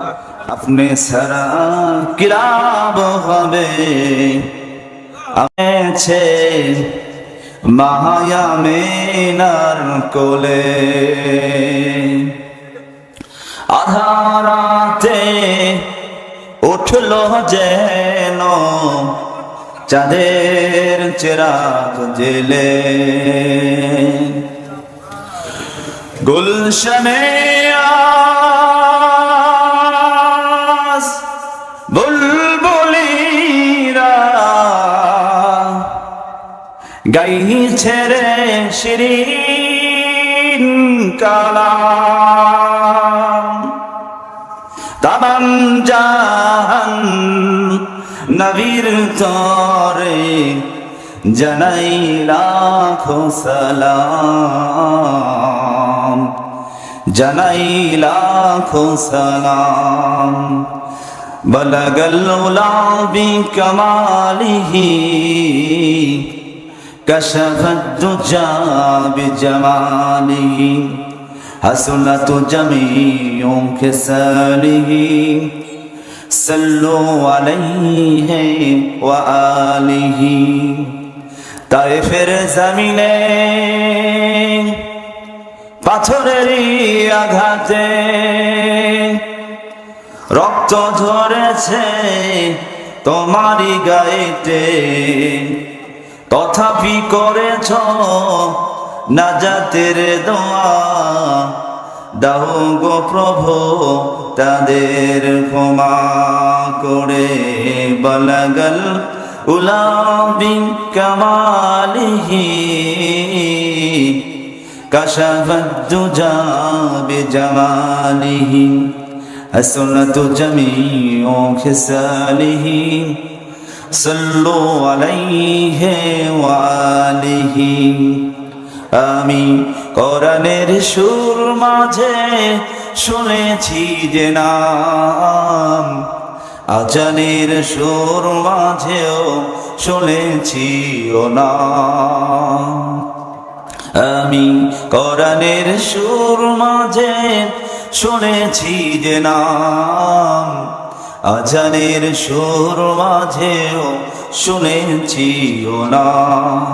আপনি সারা কিরাব হবে? আছে মায়া মেনার কোলে। আধারাতে উঠল যেন চাঁদের চেরাগ জেলে। গুলশনে আজ গাইছে রে শিরিন কালাম তাবান জাহান নবীর তরে জানাই লাখো সালাম জানাই লাখো সালাম بلغ العلا بكماله كشف الدجى بجماله حسنت جميع خصاله صلوا عليه وآله তাইফের জমিনে পাথরেরই আঘাতে রক্ত ঝরেছে তোমারই গায়েতে তথাপি করেছ না জাতের দোয়া? দাও গো প্রভু, তাদের ক্ষমা করে বলগল উলাবি কমালিহি। কশবদ্দুজা বিজমালিহি জমি ও খিসালিহি। সাল্লু আলাইহি ওয়া আলিহি। আমি কোরআনের সুর মাঝে শুনেছি যে নাম, আজানের সুর মাঝেও শুনেছি ও না আমি কোরআনের সুর মাঝে শুনেছি যে নাম আজানের সুর মাঝেও শুনেছি ও নাম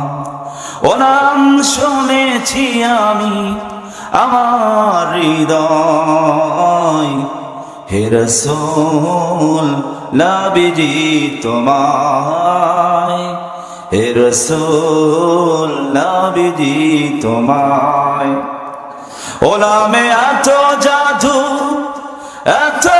ও নাম শুনেছি আমি আমার হৃদয়। হে রসুল লাবিজি তোমায়। হে রসুল, নাবিজি তোমায়। ওলামে এত জাদু, এত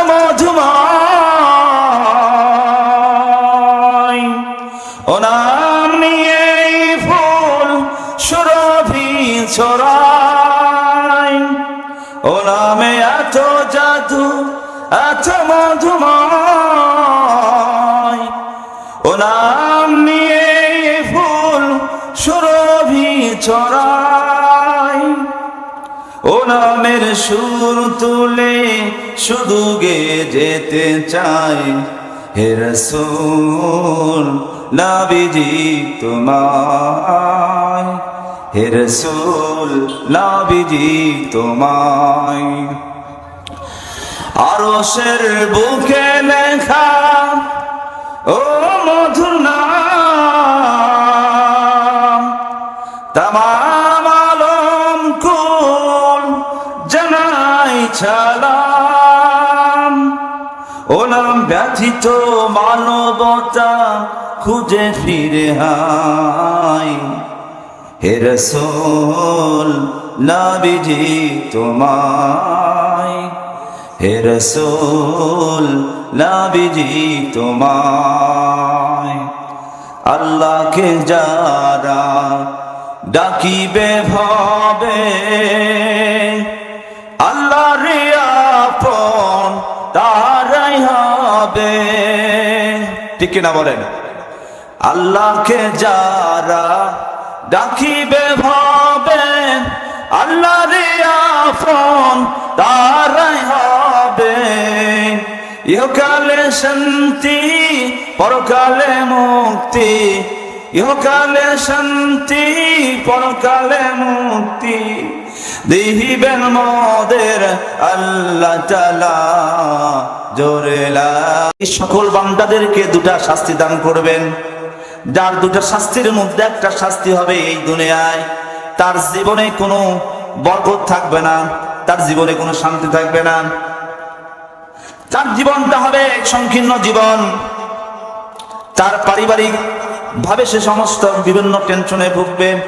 ছড়াই। ও নামের সুর তুলে শুধু গে যেতে চাই। হে রসুল, নাবিজি তোমায়। হে রসুল, নাবিজি তোমায়। আরশের বুকে লেখা, ও ছালাম ওলাম ব্যথিত মানবতা খুঁজে ফিরে হাই। হে রসোল, নাবিজি তোমায়। হে রসোল, নাবিজি তোমায়। আল্লাহকে যারা ডাকিবে ভাবে তারাই হবে। ঠিক কিনা বলেন? আল্লাহকে যারা ডাকিবে, ভাবে আল্লাহ রে আপন, তারাই হবে। ইহকালে শান্তি, পরকালে মুক্তি ইহকালে শান্তি, পরকালে মুক্তি। দিহিবেন মদের আল্লাহ তালা জোরেলা সকল বান্দাদেরকে দুটা শাস্তি দান করবেন। যার দুটা শাস্তির মধ্যে একটা শাস্তি হবে এই দুনিয়ায়। তার জীবনে কোনো বরকত থাকবে না, তার জীবনে কোনো শান্তি থাকবে না। তার জীবনটা হবে সংকীর্ণ জীবন। তার পারিবারিক ভাবে সে সমস্ত বিভিন্ন টেনশনে ভুগবে,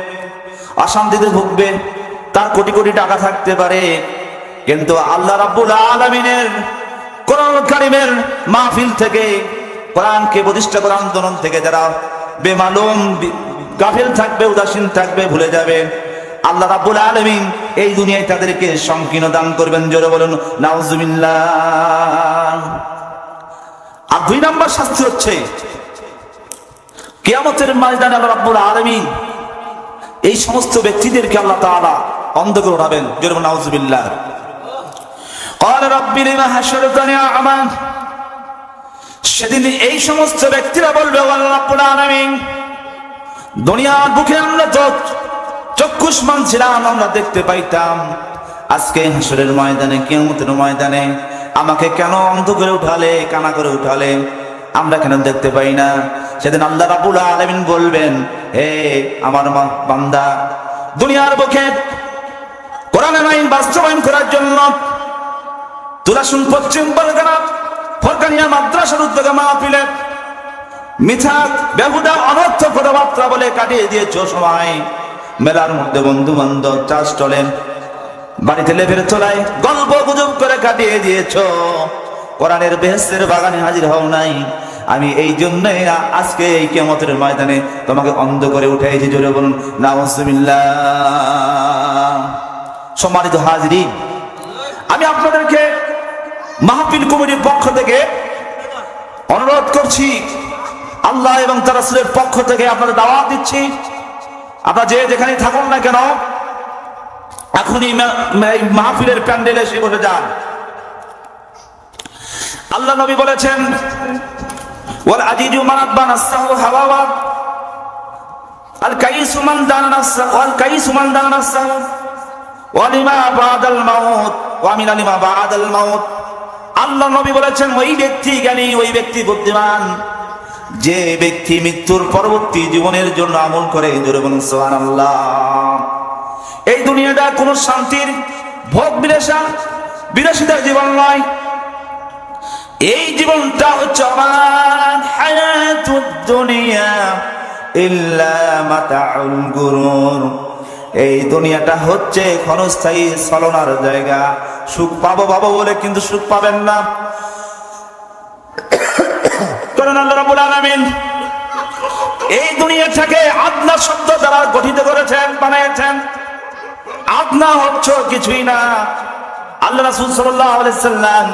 অশান্তিতে ভুগবে, তার কোটি কোটি টাকা থাকতে পারে। কিন্তু আল্লাহ রাব্বুল আলমিনের কোরআন কারিমের মাহফিল থেকে, কোরআনকে প্রতিষ্ঠা করার আন্দোলন থেকে যারা বেমালুম, গাফিল থাকবে, উদাসীন থাকবে, ভুলে যাবে, আল্লাহ রাব্বুল আলামিন এই দুনিয়ায় তাদেরকে সংকীর্ণ দান করবেন। জোরে বলুন, নাউজুবিল্লাহ। আর দুই নম্বর শাস্তি হচ্ছে কিয়ামতের ময়দানে আল্লাহ রাব্বুল আলামিন এই সমস্ত ব্যক্তিদেরকে আল্লাহ তাআলা অন্ধ করে উঠাবেন জোরে বলুন নাউজুবিল্লাহ قال رب لما حشرتني أعمى সেদিন এই সমস্ত ব্যক্তিরা বলবে "ও আল্লাহ রাব্বুল আলামিন দুনিয়ার বুকে আমরা তো চক্ষুষ্মান ছিলাম আমরা দেখতে পাইতাম আজকে হাসরের ময়দানে কিয়ামতের ময়দানে আমাকে কেন অন্ধ করে উঠালে কানা করে উঠালে আমরা কেন দেখতে পাই না সেদিন আল্লাহ রাবুল আলমিন বলবেন, হে আমার বান্দা, দুনিয়ার বুকে কোরআনের আইন বাস্তবায়ন করার জন্য তুলাসুন পশ্চিম বলগানা ফরকানিয়া মাদ্রাসার উদ্যোগে মাহফিলে মিথ্যা, বেহুদা, অনর্থ কথাবার্তা বলে কাটিয়ে দিয়েছ সময় মেলার মধ্যে বন্ধু বান্ধব চাষ চলেন বাড়িতে লেপের তোলায় গল্প গুজব করে কাটিয়ে দিয়েছ। কোরআনের বেহেস্তের বাগানে হাজির হও নাই। আমি এই জন্যই আজকে এই কেমতের ময়দানে তোমাকে অন্ধ করে উঠেছি জোরে বলুন, নাউজুবিল্লাহ। সম্মানিত হাজিরি আমি আপনাদেরকে মাহফিল কমিটির পক্ষ থেকে অনুরোধ করছি, আল্লাহ এবং তার রাসূলের পক্ষ থেকে আপনাদের দাওয়াত দিচ্ছি। আপনারা যে যেখানে থাকুন না কেন, এখনই মাহফিলের প্যান্ডেলে এসে বসে যান। আল্লাহ নবী বলেছেন ওয়াল আজিজু মান আদবান আসাহু হাওয়া আল কাইসু মান দানা নাফসাহু ওয়াল কাইসু মান দানা নাফসাহু ওয়ালিমা বাদাল মাউত ওয়ামিনা লিমা বাদাল মাউত আল্লাহ নবী বলেছেন, ওই ব্যক্তি জ্ঞানী, ওই ব্যক্তি বুদ্ধিমান। যে ব্যক্তি মৃত্যুর পরবর্তী জীবনের জন্য আমল করে, এই দুনিয়াটা কোনো শান্তির ভোগ বিলাসা বিলাসিতার জীবন নয়। এই জীবনটা হচ্ছে আমার হায়াতুদ দুনিয়া ইল্লা মাতাউল গুরুর। এই দুনিয়াটা হচ্ছে ক্ষণস্থায়ী ছলনার জায়গা। সুখ পাবো পাবো বলে কিন্তু সুখ পাবেন না। কারণ আল্লাহ রাব্বুল আলামিন এই দুনিয়াটাকে আদনা শব্দ দ্বারা গঠিত করেছেন, বানিয়েছেন, আদনা হচ্ছে কিছুই না। আল্লাহ রাসূল সাল্লাম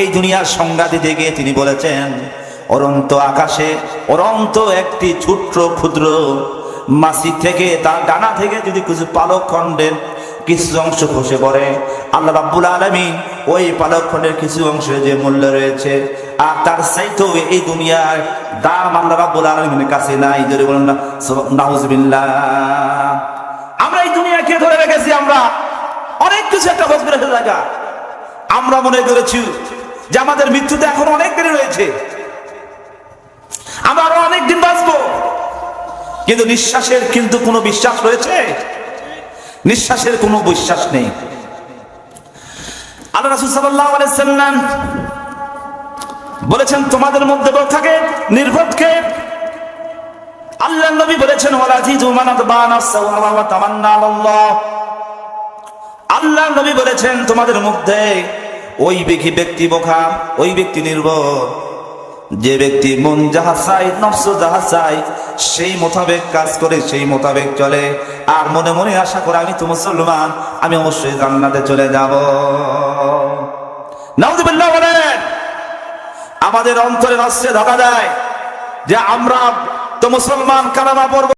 এই দুনিয়ার সংজ্ঞা দিতে গিয়ে তিনি বলেছেন, অরন্ত আকাশে, অরন্ত একটি ছোট্ট ক্ষুদ্র মাসি থেকে, তার ডানা থেকে যদি কিছু পালক খণ্ডের কিছু অংশ খসে পড়ে, আল্লাহ রাব্বুল আলামিন ওই পালক খণ্ডের কিছু অংশে যে মূল্য রয়েছে, আর তার চাইতেও এই দুনিয়ার দাম আল্লাহ রাব্বুল আলামিনের কাছে নাই। যদি বলেন না আমরা এই দুনিয়াকে ধরে রেখেছি আমরা। অনেক কিছু একটা রেখে জায়গা। আমরা মনে করেছি যে আমাদের মৃত্যুতে এখন অনেক দেরি রয়েছে। আমরা আরও অনেক দিন বাঁচবো। কিন্তু নিঃশ্বাসের কিন্তু কোনো বিশ্বাস রয়েছে? নিঃশ্বাসের কোনো বিশ্বাস নেই। আল্লাহ রাসূল সাল্লাল্লাহু আলাইহি সাল্লাম বলেছেন, তোমাদের মধ্যে বল থাকে নির্বোধকে আল্লাহ নবী বলেছেন ওয়ালাজি জিজু মানাত বানাসাউ ওয়া তামান্না আল্লাহ আল্লাহ নবী বলেছেন, তোমাদের মধ্যে ওই ব্যক্তি ব্যক্তি বোখা ওই ব্যক্তি নির্বোধ যে ব্যক্তি মন যাহা চাই নফস যাহা চাই সেই মোতাবেক কাজ করে, সেই মোতাবেক চলে। আর মনে মনে আশা করে, আমি তো মুসলমান, আমি অবশ্যই জান্নাতে চলে যাব। নাউজুবিল্লাহ বলেন, আমাদের অন্তরে নস্যে ধরা দেয় যে আমরা তো মুসলমান কালামা পড়ব